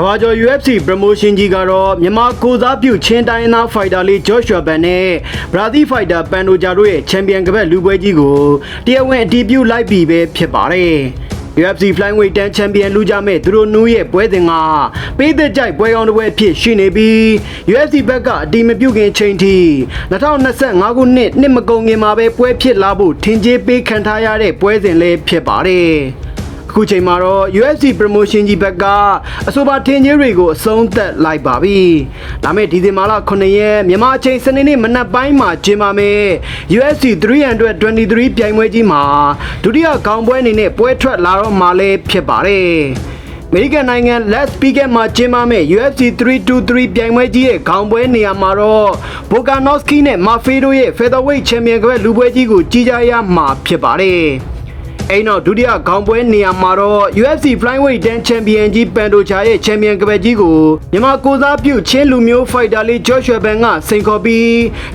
ကဘာကျော် UFC promotion ကြီးကတော့မြန်မာကိုစားပြုချင်းတိုင်းသားဖိုက်တာလေး Joshua Ban နဲ့ Brazil fighter Pantoja တို့ရဲ့ချန်ပီယံကပတ်လူပွဲကြီးကိုတရားဝင်အတည်ပြုလိုက်ပြီပဲဖြစ်ပါတယ်။ UFC Flyweight 10 Champion လူကြမဲ့သူတို့နူးရဲ့ပွဲစဉ်ကပေးသက်ကြိုက်ပွဲကောင်းတစ်ပွဲဖြစ်ရှိနေပြီး UFC ဘက်ကအတီမပြုတ်ခင်ချိန်ထိ2025ခုနှစ်နှစ်မကုန်ခင်မှာပဲပွဲဖြစ်လာဖို့ထင်ကြေးပေးခံထားရတဲ့ပွဲစဉ်လေးဖြစ်ပါတယ်။ အခုချိန်မှာတော့ UFC promotion ကြီးဘက်ကအဆိုပါထင်ကြီးတွေကိုအဆုံးသတ်လိုက်ပါပြီ။ဒါမဲ့ဒီဇင်ဘာလ9ရက်မြန်မာအချိန်စနေနေ့မနက်ပိုင်းမှာကျင်းပမယ် UFC 323ပြိုင်ပွဲကြီးမှာဒုတိယခေါင်းပွဲအနေနဲ့ပွဲထွက်လာတော့မှလည်းဖြစ်ပါတယ်။အမေရိကန်နိုင်ငံ Las Vegas မှာကျင်းပမယ့် UFC 323ပြိုင်ပွဲကြီးရဲ့ခေါင်းပွဲနေရာမှာတော့ Volkanovski နဲ့ Murphy တို့ရဲ့ Featherweight Champion ကပဲလူပွဲကြီးကိုကြီးကြရမှာဖြစ်ပါတယ်။ အဲ့နောက်ဒုတိယခေါင်းပွဲနေရာမှာတော့ UFC Flyweight 10 Champion ကြီးပန်တိုချာရဲ့ Champion ကပဲကြီးကိုမြန်မာကိုစားပြုချင်းလူမျိုး Fighter လေး Joshua Ban ကစိန်ခေါ်ပြီး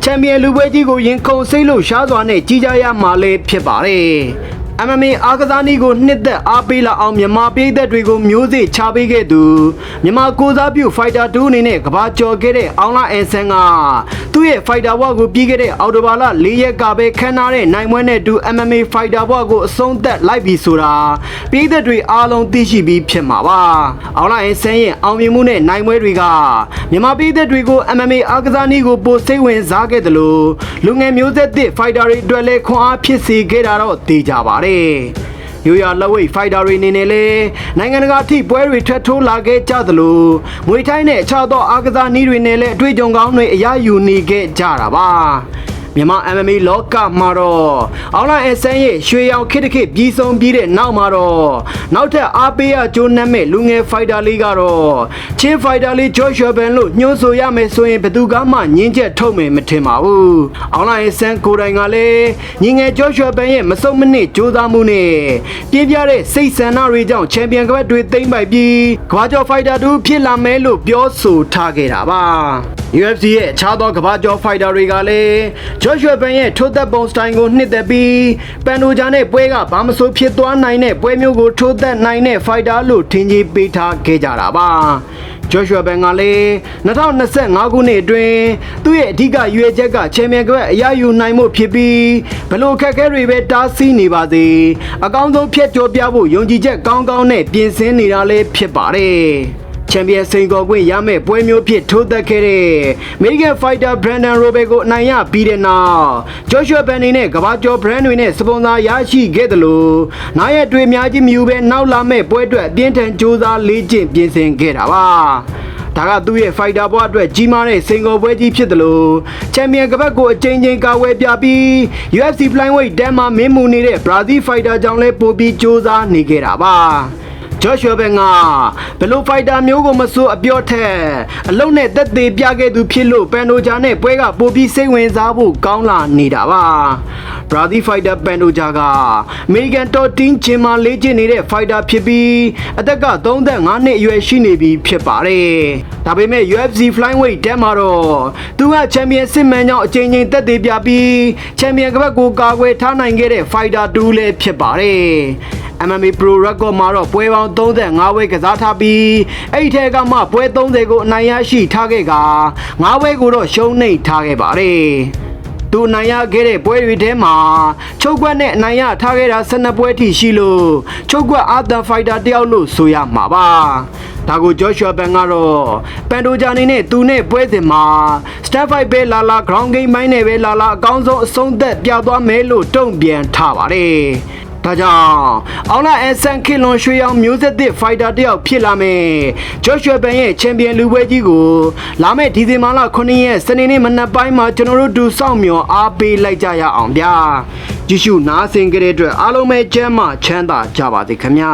Champion လူပွဲကြီးကိုရင်ခုန်စိတ်လို့ရှားစွာနဲ့ကြီးကြရမှာလည်းဖြစ်ပါတယ်။ MMA အားကစားနည်းကိုနှစ်သက်အားပေးလာအောင်မြန်မာပြည်သက်တွေကိုမျိုးစေ့ချပေးခဲ့သူမြန်မာကိုစားပြု Fighter 2အနေနဲ့ကဘာကျော်ခဲ့တဲ့အောင်လာအန်ဆန်ကသူ့ရဲ့ Fighter ဘဝကိုပြီးခဲ့တဲ့အော်တိုဘာလ၄ရက်ကပဲခန်းနာတဲ့နိုင်ပွဲနဲ့တူ MMA Fighter ဘဝကိုအဆုံးသတ်လိုက်ပြီဆိုတာပြည်သက်တွေအားလုံးသိရှိပြီးဖြစ်မှာပါအောင်လာအန်ဆန်ရဲ့အောင်မြင်မှုနဲ့နိုင်ပွဲတွေကမြန်မာပြည်သက်တွေကို MMA အားကစားနည်းကိုပိုစိတ်ဝင်စားခဲ့တယ်လို့လူငယ်မျိုးဆက်သစ် Fighter တွေအတွက်လည်းခွန်အားဖြစ်စေခဲ့တာတော့သိကြပါတယ်ရိုးရလက်ဝိတ်ဖိုက်တာတွေအနေနဲ့လည်းနိုင်ငံတကာထိပွဲတွေထွက်ထိုးလာခဲ့ကြသလိုမွေထိုင်းနဲ့အခြားသောအားကစားနည်းတွေနဲ့လည်းအတွေ့အကြုံကောင်းတွေအရယူနေခဲ့ကြတာပါ မြန်မာ MMA လောကမှာတော့အောင်လာအဆန်းရဲ့ရွှေရောင်ခစ်တခစ်ပြီးဆုံးပြီးတဲ့နောက်မှာတော့နောက်ထပ်အားပေးရကြိုးနှက်မဲ့လူငယ်ဖိုက်တာလေးကတော့ချင်းဖိုက်တာလေး Joshua Ban လို့ညွှန်းဆိုရမယ်ဆိုရင်ဘယ်သူကမှညင်းချက်ထုတ်မယ်မထင်ပါဘူးအောင်လာအဆန်းကိုယ်တိုင်ကလည်းညီငယ် Joshua Ban ရဲ့မစုံမနစ်ကြိုးစားမှုနဲ့ပြင်းပြတဲ့စိတ်ဆန္ဒတွေကြောင့်ချန်ပီယံကပတ်တွေသိမ့်ပိုက်ပြီးကမ္ဘာကျော်ဖိုက်တာတူဖြစ်လာမယ်လို့ပြောဆိုထားခဲ့တာပါ UFC ရဲ့အခြားသောကမ္ဘာကျော်ဖိုက်တာတွေကလည်း Joshua Ban ရဲ့ထိုးသက်ပုံစတိုင်ကိုနှစ်သက်ပြီးပန်တိုဂျာနဲ့ပွဲကဘာမဆိုဖြစ်သွားနိုင်တဲ့ပွဲမျိုးကိုထိုးသက်နိုင်တဲ့ဖိုက်တာလို့ထင်ကြီးပေးထားခဲ့ကြတာပါ Joshua Ban ကလည်း2025ခုနှစ်အတွင်းသူ့ရဲ့အဓိကရွေးချက်ကချန်ပီယံကပတ်အရယူနိုင်မှုဖြစ်ပြီးဘလို့ခက်ခဲတွေပဲတားဆီးနေပါစေအကောင်းဆုံးဖြတ်ကျော်ပြဖို့ယုံကြည်ချက်ကောင်းကောင်းနဲ့ပြင်ဆင်နေတာလည်းဖြစ်ပါတယ် ချန်ပီယံစိန်ခေါ်ခွင့်ရမယ့်ပွဲမျိုးဖြစ်ထိုးသက်ခဲ့တဲ့ American Fighter Brandon Roberts ကိုအနိုင်ရပြီးတဲ့နောက် Joshua Ban အနေနဲ့ကမ္ဘာကျော် brand တွေနဲ့စပွန်ဆာရရှိခဲ့တယ်လို့နိုင်ရတွေအများကြီးမယူပဲနောက်လာမဲ့ပွဲအတွက်အပြင်းထန်စူးစမ်းလေ့ကျင့်ပြင်ဆင်ခဲ့တာပါဒါကသူ့ရဲ့ fighter ဘဝအတွက်ကြီးမားတဲ့စိန်ခေါ်ပွဲကြီးဖြစ်တယ်လို့ချန်ပီယံကပတ်ကိုအကြိမ်ကြိမ်ကာဝယ်ပြပြီး UFC Flyweight တန်းမှာမင်းမူနေတဲ့ Brazil fighter ကြောင့်လည်းပိုပြီးစူးစမ်းနေခဲ့တာပါ ဂျော့ရှ်ဘန်ကဘယ်လိုဖိုက်တာမျိုးကိုမဆိုအပြော့ထက်အလုံးနဲ့သက်သေပြခဲ့သူဖြစ်လို့ပန်တိုဂျာနဲ့ပွဲကပိုပြီးစိတ်ဝင်စားဖို့ကောင်းလာနေတာပါဘရာဇီးဖိုက်တာပန်တိုဂျာကအမေရိကန်တော်တင်းချင်မာလေ့ကျင့်နေတဲ့ဖိုက်တာဖြစ်ပြီးအသက်က35နှစ်အရွယ်ရှိနေပြီဖြစ်ပါတယ်ဒါပေမဲ့ UFC Flyweight တဲမှာတော့သူကချန်ပီယံစစ်မှန်ကြောင့်အချိန်ချင်းသက်သေပြပြီးချန်ပီယံကပတ်ကိုကာကွယ်ထားနိုင်ခဲ့တဲ့ဖိုက်တာတူလည်းဖြစ်ပါတယ် MMA Pro Record မှာတော့ပွဲပေါင်း35ပွဲကစားထားပြီးအဲ့ဒီထဲကမှပွဲ30ကိုအနိုင်ရရှိထားခဲ့က9ပွဲကိုတော့ရှုံးနိမ့်ထားခဲ့ပါတယ်။သူအနိုင်ရခဲ့တဲ့ပွဲတွေထဲမှာချုပ်ကွက်နဲ့အနိုင်ရထားခဲ့တာ12ပွဲထိရှိလို့ချုပ်ကွက်အာသန်ဖိုက်တာတယောက်လို့ဆိုရမှာပါ။ဒါကိုဂျော့ရှွာဘန်ကတော့ပန်တိုဂျာနေနဲ့သူနဲ့ပွဲစဉ်မှာ Step 5ပဲလာလာ ground game မိုင်းနဲ့ပဲလာလာအကောင်းဆုံးအဆုံးသက်ပြသွားမယ်လို့တုံ့ပြန်ထားပါတယ်။ ဒါကြောင့်အောင်လာအဆန်ခင်လွန်ရွှေရောင်မျိုးဆက်သစ်ဖိုက်တာတယောက်ဖြစ်လာမယ်ဂျော့ရှွာဘန်ရဲ့ချန်ပီယံလူပွဲကြီးကိုလာမယ့်ဒီဇင်ဘာလ9ရက်စနေနေ့မနက်ပိုင်းမှာကျွန်တော်တို့တူစောင့်မျှော်အားပေးလိုက်ကြရအောင်ဗျာကြည့်ရှုနားဆင်ကြတဲ့အတွက်အားလုံးပဲကျမ်းမှချမ်းသာကြပါစေခင်ဗျာ